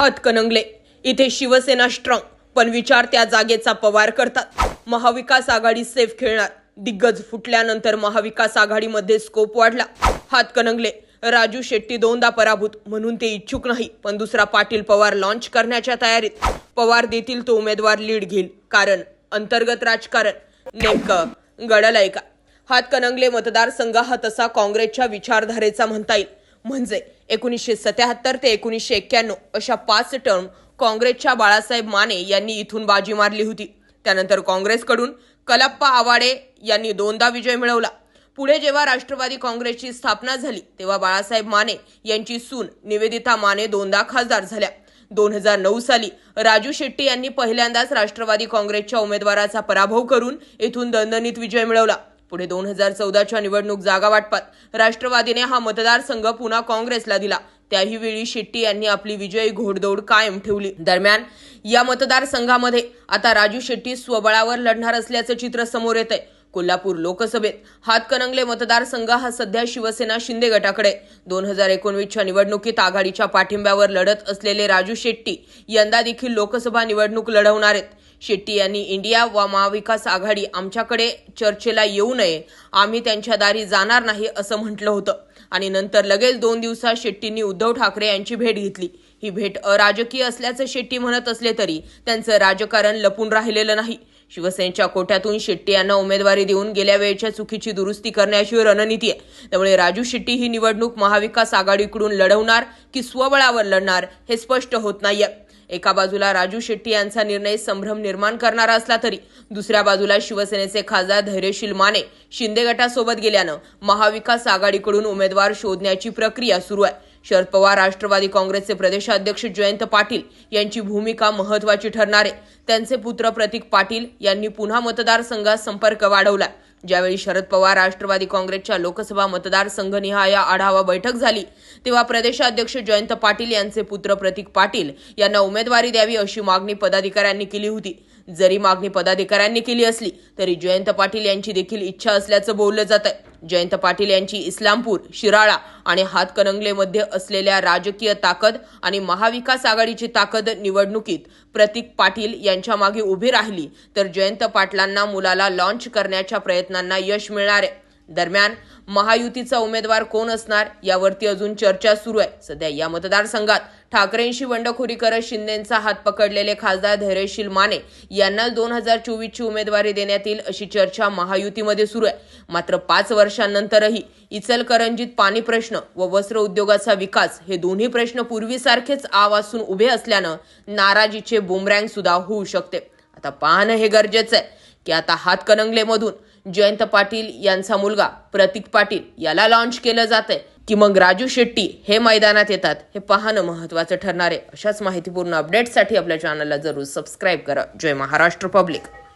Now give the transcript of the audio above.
हातकणंगले इथे शिवसेना स्ट्रॉंग पण विचार त्या जागेचा पवार करतात. महाविकास आघाडी सेफ खेळणार. दिग्गज फुटल्यानंतर महाविकास आघाडीमध्ये स्कोप वाढला. हातकणंगले राजू शेट्टी दोनदा पराभूत म्हणून ते इच्छुक नाही पण दुसरा पाटील पवार लॉन्च करण्याच्या तयारीत. पवार देतील तो उमेदवार लीड घेईल कारण अंतर्गत राजकारण. नेमकं गडलंय का? हातकणंगले मतदारसंघ हा तसा काँग्रेसच्या विचारधारेचा म्हणता येईल. म्हणजे एकोणीसशे सत्याहत्तर ते एकोणीसशे एक्क्याण्णव अशा पाच टर्म काँग्रेसच्या बाळासाहेब माने यांनी इथून बाजी मारली होती. त्यानंतर काँग्रेसकडून कलप्पा आवाडे यांनी दोनदा विजय मिळवला. पुढे जेव्हा राष्ट्रवादी काँग्रेसची स्थापना झाली तेव्हा बाळासाहेब माने यांची सून निवेदिता माने दोनदा खासदार झाल्या. दोन हजार नऊ साली राजू शेट्टी यांनी पहिल्यांदाच राष्ट्रवादी काँग्रेसच्या उमेदवाराचा पराभव करून येथून दणदणीत विजय मिळवला. पुढे दोन हजार चौदाच्या निवडणूक जागा वाटपात. राष्ट्रवादीने हा मतदारसंघ पुन्हा काँग्रेसला दिला. त्याही वेळी शेट्टी यांनी आपली विजयी घोडदौड कायम ठेवली. दरम्यान या मतदारसंघामध्ये आता राजू शेट्टी स्वबळावर लढणार असल्याचं चित्र समोर येत आहे कोल्हापूर लोकसभेत हातकणंगले मतदारसंघ हा सध्या शिवसेना शिंदे गटाकडे. दोन हजार एकोणवीसच्या निवडणुकीत आघाडीच्या पाठिंब्यावर लढत असलेले राजू शेट्टी यंदा देखील लोकसभा निवडणूक लढवणार आहेत. शेट्टी यांनी इंडिया व महाविकास आघाडी आमच्याकडे चर्चेला येऊ नये. आम्ही त्यांच्या दारी जाणार नाही असं म्हटलं होतं. आणि नंतर लगेच दोन दिवसात शेट्टींनी उद्धव ठाकरे यांची भेट घेतली. ही भेट अराजकीय असल्याचं शेट्टी म्हणत असले तरी त्यांचं राजकारण लपून राहिलेलं नाही. शिवसेनेच्या कोट्यातून शेट्टी यांना उमेदवारी देऊन गेल्या वेळच्या चुकीची दुरुस्ती करण्याची रणनीती आहे. त्यामुळे राजू शेट्टी ही निवडणूक महाविकास आघाडीकडून लढवणार की स्वबळावर लढणार हे स्पष्ट होत नाहीये. एका बाजूला राजू शेट्टी यांचा निर्णय संभ्रम निर्माण करणारा असला तरी दुसऱ्या बाजूला शिवसेनेचे खासदार धैर्यशील माने शिंदे गटासोबत गेल्यानं महाविकास आघाडीकडून उमेदवार शोधण्याची प्रक्रिया सुरू आहे. शरद पवार राष्ट्रवादी काँग्रेसचे प्रदेशाध्यक्ष जयंत पाटील यांची भूमिका महत्वाची ठरणार आहे. त्यांचे पुत्र प्रतीक पाटील यांनी पुन्हा मतदारसंघात संपर्क वाढवला ज्यावेळी शरद पवार राष्ट्रवादी काँग्रेसच्या लोकसभा मतदारसंघनिहाय आढावा बैठक झाली तेव्हा प्रदेशाध्यक्ष जयंत पाटील यांचे पुत्र प्रतीक पाटील यांना उमेदवारी द्यावी अशी मागणी पदाधिकाऱ्यांनी केली होती. जरी मागणी पदाधिकाऱ्यांनी केली असली तरी जयंत पाटील यांची देखील इच्छा असल्याचं बोललं जात आहे जयंत पाटील यांची इस्लामपूर शिराळा आणि हातकणंगलेमध्ये असलेल्या राजकीय ताकद आणि महाविकास आघाडीची ताकद निवडणुकीत प्रतीक पाटील यांच्या मागे उभी राहिली तर जयंत पाटलांना मुलाला लॉन्च करण्याच्या प्रयत्नांना यश मिळणार आहे. दरम्यान महायुतीचा उमेदवार कोण असणार यावरती अजून चर्चा सुरू आहे. सध्या या मतदारसंघात ठाकरेंशी बंडखोरी करत शिंदेचा हात पकडलेले खासदार धैर्यशील माने यांना दोन हजार चोवीसची उमेदवारी देण्यात येईल अशी चर्चा महायुतीमध्ये सुरू आहे. मात्र पाच वर्षांनंतरही इचलकरंजीत पाणी प्रश्न व वस्त्र उद्योगाचा विकास हे दोन्ही प्रश्न पूर्वीसारखेच आवासून उभे असल्यानं नाराजीचे बुमरँग सुद्धा होऊ शकते. आता पाहणं हे गरजेचं आहे की आता हातकणंगलेमधून जयंत पाटील यांचा मुलगा प्रतीक पाटील याला लॉन्च केलं जात आहे की मग राजू शेट्टी हे मैदानात येतात हे पाहणं महत्वाचं ठरणार आहे. अशाच माहितीपूर्ण अपडेट्ससाठी आपल्या चॅनलला जरूर सबस्क्राईब करा. जय महाराष्ट्र पब्लिक